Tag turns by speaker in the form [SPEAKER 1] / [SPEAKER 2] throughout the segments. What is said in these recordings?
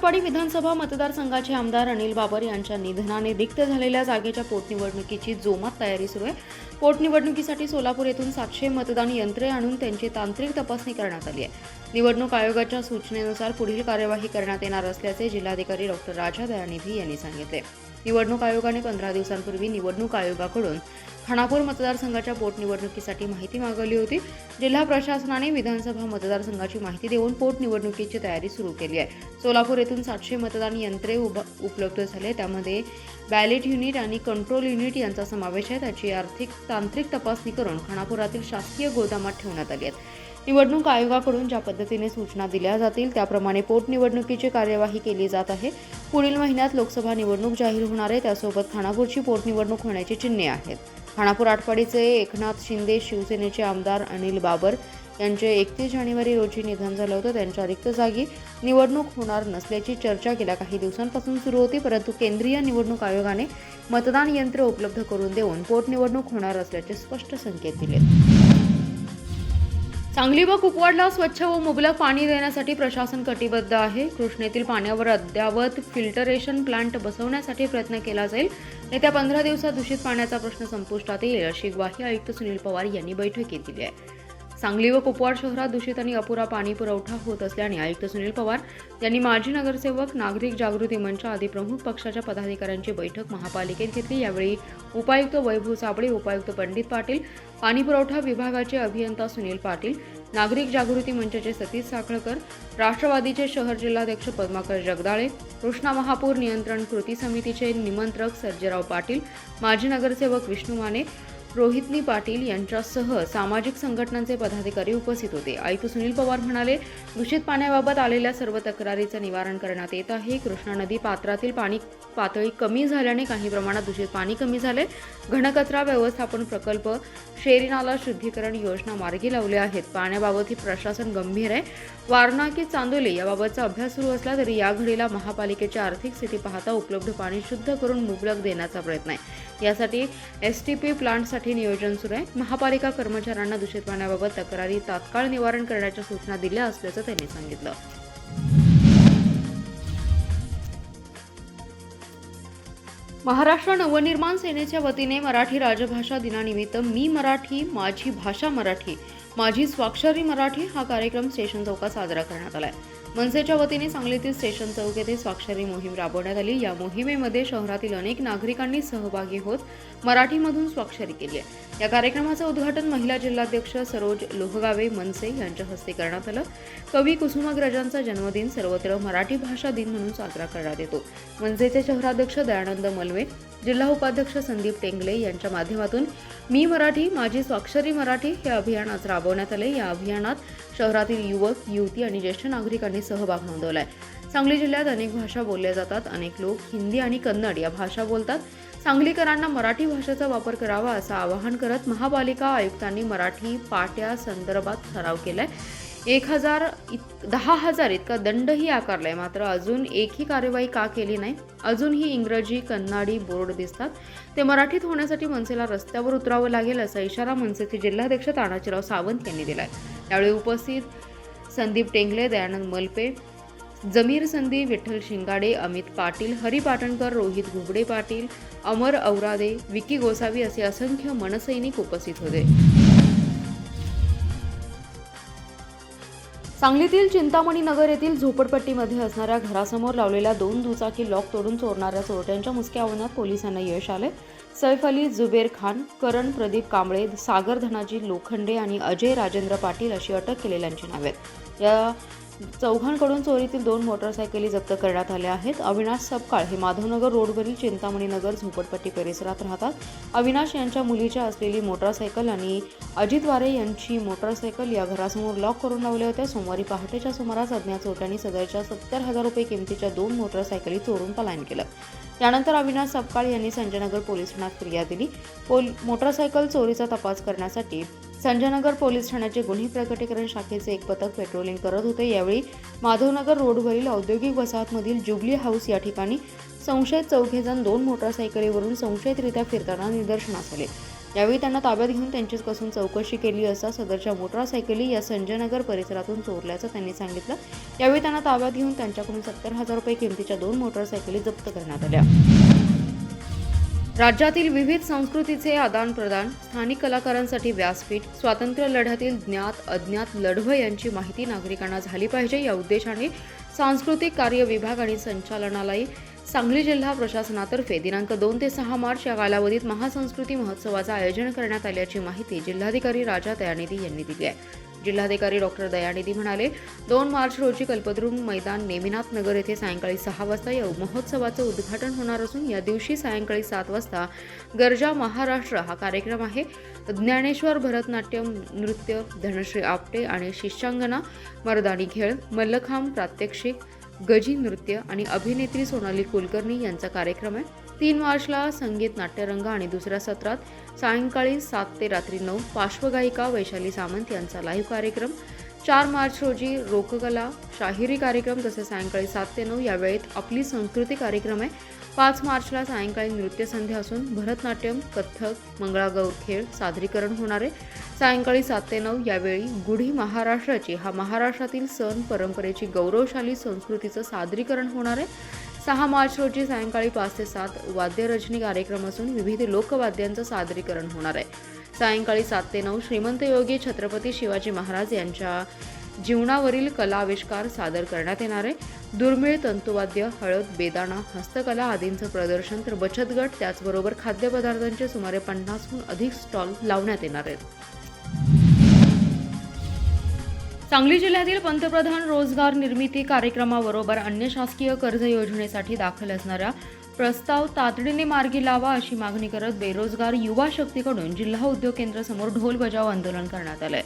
[SPEAKER 1] आटपाडी विधानसभा मतदारसंघाचे आमदार अनिल बाबर यांच्या निधनाने रिक्त झालेल्या जागेच्या पोटनिवडणुकीची जोमात तयारी सुरू आहे. पोटनिवडणुकीसाठी सोलापूर येथून सातशे मतदान यंत्रे आणून त्यांची तांत्रिक तपासणी करण्यात आली आहे. निवडणूक आयोगाच्या सूचनेनुसार पुढील कार्यवाही करण्यात येणार असल्याचे जिल्हाधिकारी डॉक्टर राजा दयानिधी यांनी सांगितले. निवडणूक आयोगाने पंधरा दिवसांपूर्वी निवडणूक आयोगाकडून खानापूर मतदारसंघाच्या पोटनिवडणुकीसाठी माहिती मागवली होती. जिल्हा प्रशासनाने विधानसभा मतदारसंघाची माहिती देऊन पोटनिवडणुकीची तयारी सुरू केली आहे. सोलापूर येथून सातशे मतदान यंत्रे उभ उपलब्ध झाले. त्यामध्ये बॅलेट युनिट आणि कंट्रोल युनिट यांचा समावेश आहे. त्याची आर्थिक तांत्रिक तपासणी करून खानापुरातील शासकीय गोदामात ठेवण्यात आली आहेत निवडणूक आयोगाकडून ज्या पद्धतीने सूचना दिल्या जातील त्याप्रमाणे पोटनिवडणुकीची कार्यवाही केली जात आहे. पुढील महिन्यात लोकसभा निवडणूक जाहीर होणार आहे. त्यासोबत खानापूरची पोटनिवडणूक होण्याची चिन्हे आहेत. खानापूर आठवाडीचे एकनाथ शिंदे शिवसेनेचे आमदार अनिल बाबर यांचे एकतीस जानेवारी रोजी निधन झालं होतं. त्यांच्या रिक्त जागी निवडणूक होणार नसल्याची चर्चा गेल्या काही दिवसांपासून सुरू होती परंतु केंद्रीय निवडणूक आयोगाने मतदान यंत्र उपलब्ध करून देऊन पोटनिवडणूक होणार असल्याचे स्पष्ट संकेत दिलेत. सांगली व कुपवाडला स्वच्छ व मुबलक पाणी देण्यासाठी प्रशासन कटिबद्ध आहे. कृष्णेतील पाण्यावर अद्यावत फिल्टरेशन प्लांट बसवण्यासाठी प्रयत्न केला जाईल. येत्या पंधरा दिवसात दूषित पाण्याचा प्रश्न संपुष्टात येईल अशी ग्वाही आयुक्त सुनील पवार यांनी बैठकीत दिली आहे. सांगली व कुपवाड शहरात दूषित आणि अपुरा पाणी पुरवठा होत असल्याने आयुक्त सुनील पवार यांनी माजी नगरसेवक नागरिक जागृती मंच आदी प्रमुख पक्षाच्या पदाधिकाऱ्यांची बैठक महापालिकेत घेतली. यावेळी उपायुक्त वैभव साबळे उपायुक्त पंडित पाटील पाणी पुरवठा विभागाचे अभियंता सुनील पाटील नागरिक जागृती मंचाचे सतीश साखळकर राष्ट्रवादीचे शहर जिल्हाध्यक्ष पद्माकर जगदाळे कृष्णा महापूर नियंत्रण कृती समितीचे निमंत्रक सर्जेराव पाटील माजी नगरसेवक विष्णू माने रोहितनी पाटील यांच्यासह सामाजिक संघटनांचे पदाधिकारी उपस्थित होते. आयुक्त सुनील पवार म्हणाले दूषित पाण्याबाबत आलेल्या सर्व तक्रारीचं निवारण करण्यात येत आहे. कृष्णा नदी पात्रातील पाणी पातळी कमी झाल्याने काही प्रमाणात दूषित पाणी कमी झाले. घनकचरा व्यवस्थापन प्रकल्प शेरीनाला शुद्धीकरण योजना मार्गी लावले आहेत. पाण्याबाबत ही प्रशासन गंभीर आहे. वारणा की चांदोली याबाबतचा अभ्यास सुरू असला तरी या घडीला महापालिकेची आर्थिक स्थिती पाहता उपलब्ध पाणी शुद्ध करून मुबलक देण्याचा प्रयत्न आहे. यासाठी एस टी पी प्लांटसाठी नियोजन सुरू आहे. महापालिका कर्मचाऱ्यांना दूषित पाण्याबाबत तक्रारी तात्काळ निवारण करण्याच्या सूचना दिल्या असल्याचं त्यांनी सांगितलं. महाराष्ट्र नवनिर्माण सेनेच्या वतीने मराठी राजभाषा दिनानिमित्त मी मराठी माझी भाषा मराठी माझी स्वाक्षरी मराठी हा कार्यक्रम स्टेशन चौकात साजरा करण्यात आला आहे मनसेच्या वतीने सांगलीतील स्टेशन चौक येथे स्वाक्षरी मोहीम राबवण्यात आली. या मोहिमेमध्ये शहरातील अनेक नागरिकांनी सहभागी होत मराठीमधून स्वाक्षरी केली आहे. या कार्यक्रमाचं उद्घाटन महिला जिल्हाध्यक्ष सरोज लोहगावे मनसे यांच्या हस्ते करण्यात आलं. कवी कुसुमाग्रजांचा जन्मदिन सर्वत्र मराठी भाषा दिन म्हणून साजरा करण्यात येतो. मनसेचे शहराध्यक्ष दयानंद मलवे जिल्हा उपाध्यक्ष संदीप टेंगले यांच्या माध्यमातून मी मराठी माझी स्वाक्षरी मराठी हे अभियान आज राबवण्यात आले या अभियानात शहरातील युवक युवती आणि ज्येष्ठ नागरिकांनी सहभाग नोंदवलाय. सांगली जिल्ह्यात अनेक भाषा बोलल्या जातात. अनेक लोक हिंदी आणि कन्नड या भाषा बोलतात. सांगलीकरांना मराठी भाषेचा वापर करावा असं आवाहन करत महापालिका आयुक्तांनी मराठी पाट्या संदर्भात ठराव केलाय. एक हजार इत दहा हजार इतका दंडही आकारलाय. मात्र अजून एकही कार्यवाही का केली नाही? अजूनही इंग्रजी कन्नाडी बोर्ड दिसतात. ते मराठीत होण्यासाठी मनसेला रस्त्यावर उतरावं लागेल असा इशारा मनसेचे जिल्हाध्यक्ष तानाजीराव सावंत यांनी दिलाय. त्यावेळी उपस्थित संदीप टेंगले दयानंद मलपे जमीर संधी विठ्ठल शिंगाडे अमित पाटील हरी पाटणकर रोहित घुगडे पाटील अमर औरादे विकी गोसावी असे असंख्य मनसैनिक उपस्थित होते. सांगलीतील चिंतामणी नगर येथील झोपडपट्टीमध्ये असणाऱ्या घरासमोर लावलेल्या दोन दुचाकी लॉक तोडून चोरणाऱ्या चोरट्यांच्या मुसक्या आव्हानात पोलिसांना यश आले. सैफ अली जुबेर खान करण प्रदीप कांबळे सागर धनाजी लोखंडे आणि अजय राजेंद्र पाटील अशी अटक केलेल्यांची नावे आहेत. या चौघांकडून चोरीतील दोन मोटरसायकली जप्त करण्यात आल्या आहेत. अविनाश सपकाळ हे माधवनगर रोडवरील चिंतामणी नगर झोपडपट्टी परिसरात राहतात. अविनाश यांच्या मुलीच्या असलेली मोटरसायकल आणि अजित वारे यांची मोटरसायकल या घरासमोर लॉक करून लावल्या होत्या. सोमवारी पहाटेच्या सुमारास अज्ञात चोरट्यांनी सदरच्या सत्तर हजार रुपये किमतीच्या दोन मोटरसायकली चोरून पलायन केलं. त्यानंतर अविनाश सपकाळ यांनी संजयनगर पोलीस ठाण्यात फिर्याद दिली. पोल मोटरसायकल चोरीचा तपास करण्यासाठी संजयनगर पोलीस ठाण्याचे गुन्हे प्रकटीकरण शाखेचे एक पथक पेट्रोलिंग करत होते. यावेळी माधवनगर रोडवरील औद्योगिक वसाहतमधील जुबली हाऊस या ठिकाणी संशयित चौघेजण दोन मोटरसायकलीवरून संशयितरित्या फिरताना निदर्शनास आले. यावेळी त्यांना ताब्यात घेऊन त्यांची कसून चौकशी केली असता सदरच्या मोटारसायकली या संजयनगर परिसरातून चोरल्याचं त्यांनी सांगितलं. यावेळी त्यांना ताब्यात घेऊन त्यांच्याकडून सत्तर हजार रुपये किमतीच्या दोन मोटारसायकली जप्त करण्यात आल्या. राज्यातील विविध संस्कृतीचे आदान प्रदान स्थानिक कलाकारांसाठी व्यासपीठ स्वातंत्र्य लढ्यातील ज्ञात अज्ञात लढवय यांची माहिती नागरिकांना झाली पाहिजे. या उद्देशाने सांस्कृतिक कार्य विभाग आणि संचालनालय सांगली जिल्हा प्रशासनातर्फे दिनांक दोन ते सहा मार्च या कालावधीत महासंस्कृती महोत्सवाचं आयोजन करण्यात आल्याची माहिती जिल्हाधिकारी राजा दयानिधी यांनी दिली आहे. जिल्हाधिकारी डॉक्टर दयानिधी म्हणाले दोन मार्च रोजी कल्पद्रुम मैदान नेमिनाथ नगर येथे सायंकाळी सहा वाजता या महोत्सवाचं उद्घाटन होणार असून या दिवशी सायंकाळी सात वाजता गरजा महाराष्ट्र हा कार्यक्रम आहे. ज्ञानेश्वर भरतनाट्यम नृत्य धनश्री आपटे आणि शिष्यांगना मर्दानी खेळ मल्लखांब प्रात्यक्षिक गजी नृत्य आणि अभिनेत्री सोनाली कुलकर्णी यांचा कार्यक्रम आहे. तीन मार्चला संगीत नाट्यरंग आणि दुसऱ्या सत्रात सायंकाळी सात ते रात्री नऊ पार्श्वगायिका वैशाली सामंत यांचा लाईव्ह कार्यक्रम चार मार्च रोजी रोककला शाहिरी कार्यक्रम तसेच सायंकाळी सात ते नऊ या वेळेत आपली संस्कृती कार्यक्रम आहे. पाच मार्चला सायंकाळी नृत्यसंध्या असून भरतनाट्यम कथ्थक मंगळागौर खेळ सादरीकरण होणार आहे. सायंकाळी सात ते नऊ यावेळी गुढी महाराष्ट्राची हा महाराष्ट्रातील सण परंपरेची गौरवशाली संस्कृतीचं सादरीकरण होणार आहे. सहा मार्च रोजी सायंकाळी पाच ते सात वाद्यरचनी कार्यक्रम असून विविध लोकवाद्यांचं सादरीकरण होणार आहे. सायंकाळी सात ते नऊ श्रीमंत योगी छत्रपती शिवाजी महाराज यांच्या जीवनावरील कला आविष्कार सादर करण्यात येणार आहे. दुर्मिळ तंतुवाद्य हळद बेदाणा हस्तकला आदींचं प्रदर्शन तर बचत गट त्याचबरोबर खाद्यपदार्थांचे सुमारे पन्नासहून अधिक स्टॉल लावण्यात येणार आहेत. सांगली जिल्ह्यातील पंतप्रधान रोजगार निर्मिती कार्यक्रमाबरोबर अन्य शासकीय कर्ज योजनेसाठी दाखल असणारा प्रस्ताव तातडीने मार्गी लावा अशी मागणी करत बेरोजगार युवा शक्तीकडून जिल्हा उद्योग केंद्रासमोर ढोल बजाव आंदोलन करण्यात आलंय.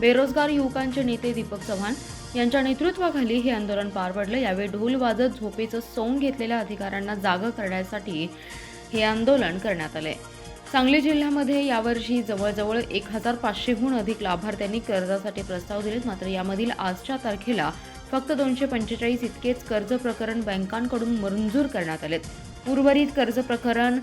[SPEAKER 1] बेरोजगार युवकांचे नेते दीपक चव्हाण यांच्या नेतृत्वाखाली हे आंदोलन पार पडलं. यावेळी ढोल वाजत झोपेचं सोंग घेतलेल्या अधिकाऱ्यांना जागं करण्यासाठी हे आंदोलन करण्यात आलंय. सांगली जिल्ह्यामध्ये यावर्षी जवळजवळ एक हजार पाचशेहून अधिक लाभार्थ्यांनी कर्जासाठी प्रस्ताव दिलेत. मात्र यामधील आजच्या तारखेला फक्त दोनशे पंचेचाळीस इतकेच कर्ज प्रकरण बँकांकडून मंजूर करण्यात आलेत. उर्वरित कर्ज प्रकरण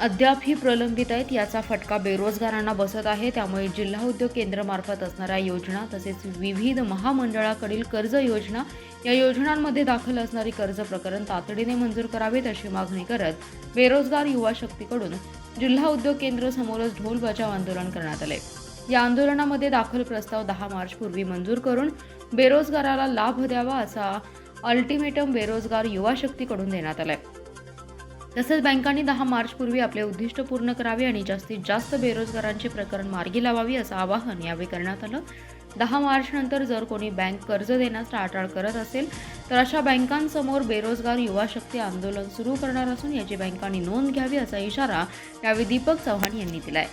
[SPEAKER 1] अद्यापही प्रलंबित आहेत. याचा फटका बेरोजगारांना बसत आहे. त्यामुळे जिल्हा उद्योग केंद्रामार्फत असणाऱ्या योजना तसेच विविध महामंडळाकडील कर्ज योजना या योजनांमध्ये दाखल असणारी कर्ज प्रकरण तातडीने मंजूर करावेत अशी मागणी करत बेरोजगार युवा शक्तीकडून जिल्हा उद्योग केंद्र समोरच ढोल बचाव आंदोलन करण्यात आले. या आंदोलनामध्ये दाखल प्रस्ताव दहा मार्च पूर्वी मंजूर करून बेरोजगाराला लाभ द्यावा असा अल्टिमेटम बेरोजगार युवा शक्तीकडून देण्यात आलाय. तसंच बँकांनी दहा मार्च पूर्वी आपले उद्दिष्ट पूर्ण करावे आणि जास्तीत जास्त बेरोजगारांचे प्रकरण मार्गी लावावी असं आवाहन यावेळी करण्यात आलं. दहा मार्चनंतर जर कोणी बँक कर्ज देण्यास टाळाटाळ करत असेल तर अशा बँकांसमोर बेरोजगार युवा शक्ती आंदोलन सुरू करणार असून याची बँकांनी नोंद घ्यावी असा इशारा यावेळी दीपक चव्हाण यांनी दिलाय.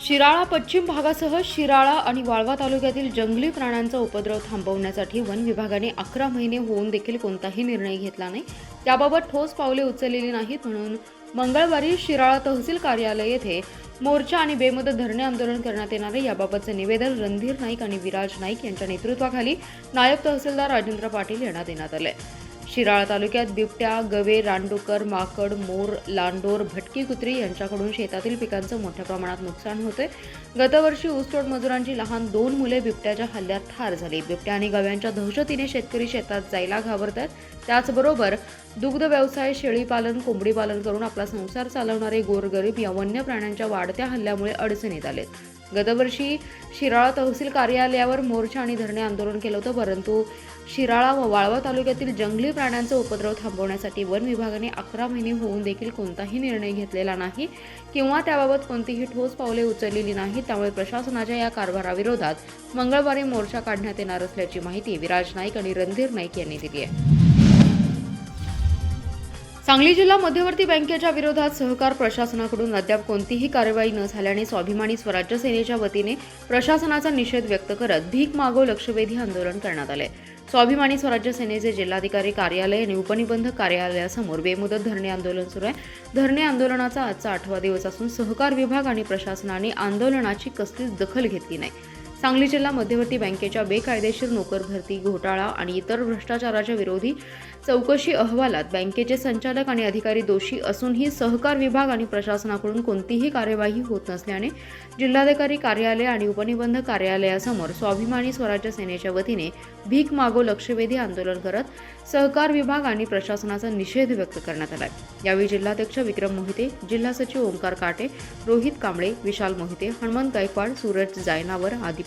[SPEAKER 1] शिराळा पश्चिम भागासह शिराळा आणि वाळवा तालुक्यातील जंगली प्राण्यांचा उपद्रव थांबवण्यासाठी वन विभागाने अकरा महिने होऊन देखील कोणताही निर्णय घेतला नाही. त्याबाबत ठोस पावले उचललेली नाहीत म्हणून मंगळवारी शिराळा तहसील कार्यालय येथे मोर्चा आणि बेमुदत धरणे आंदोलन करण्यात येणारे याबाबतचे निवेदन रणधीर नाईक आणि विराज नाईक यांच्या नेतृत्वाखाली नायब तहसीलदार राजेंद्र पाटील यांना देण्यात आले. शिराळा तालुक्यात बिबट्या गवे रानडुकर माकड मोर लांडोर भटकी कुत्री यांच्याकडून शेतातील पिकांचं मोठ्या प्रमाणात नुकसान होते गतवर्षी ऊसतोड मजुरांची लहान दोन मुले बिबट्याच्या हल्ल्यात ठार झाली. बिबट्या आणि गव्यांच्या दहशतीने शेतकरी शेतात जायला घाबरतात. त्याचबरोबर दुग्ध व्यवसाय शेळीपालन कोंबडी पालन करून आपला संसार चालवणारे गोरगरीब या वन्य प्राण्यांच्या वाढत्या हल्ल्यामुळे अडचणीत आलेत. गतवर्षी शिराळा तहसील कार्यालयावर मोर्चा आणि धरणे आंदोलन केलं होतं परंतु शिराळा व वाळवा तालुक्यातील जंगली प्राण्यांचा उपद्रव थांबवण्यासाठी वन विभागाने अकरा महिने होऊन देखील कोणताही निर्णय घेतलेला नाही किंवा त्याबाबत कोणतीही ठोस पावले उचललेली नाही त्यामुळे प्रशासनाच्या या कारभाराविरोधात मंगळवारी मोर्चा काढण्यात येणार असल्याची माहिती विराज नाईक आणि रणधीर नाईक यांनी दिली आहे. सांगली जिल्हा मध्यवर्ती बँकेच्या विरोधात सहकार प्रशासनाकडून अद्याप कोणतीही कारवाई न झाल्याने स्वाभिमानी स्वराज्य सेनेच्या वतीने प्रशासनाचा निषेध व्यक्त करत भीक मागो लक्षवेधी आंदोलन करण्यात आले. स्वाभिमानी स्वराज्य सेनेचे जिल्हाधिकारी कार्यालय आणि उपनिबंधक कार्यालयासमोर बेमुदत धरणे आंदोलन सुरू आहे. धरणे आंदोलनाचा आजचा आठवा दिवस असून सहकार विभाग आणि प्रशासनाने आंदोलनाची कसलीच दखल घेतली नाही. सांगली जिल्हा मध्यवर्ती बँकेच्या बेकायदेशीर नोकर भरती घोटाळा आणि इतर भ्रष्टाचाराच्या विरोधी चौकशी अहवालात बँकेचे संचालक आणि अधिकारी दोषी असूनही सहकार विभाग आणि प्रशासनाकडून कोणतीही कार्यवाही होत नसल्याने जिल्हाधिकारी कार्यालय आणि उपनिबंधक कार्यालयासमोर स्वाभिमानी स्वराज्य सेनेच्या वतीने भीक मागो लक्षवेधी आंदोलन करत सहकार विभाग आणि प्रशासनाचा निषेध व्यक्त करण्यात आला यावेळी जिल्हाध्यक्ष विक्रम मोहिते जिल्हा सचिव ओंकार काटे रोहित कांबळे विशाल मोहिते हनुमंत गायकवाड सूरज जायनावर आदी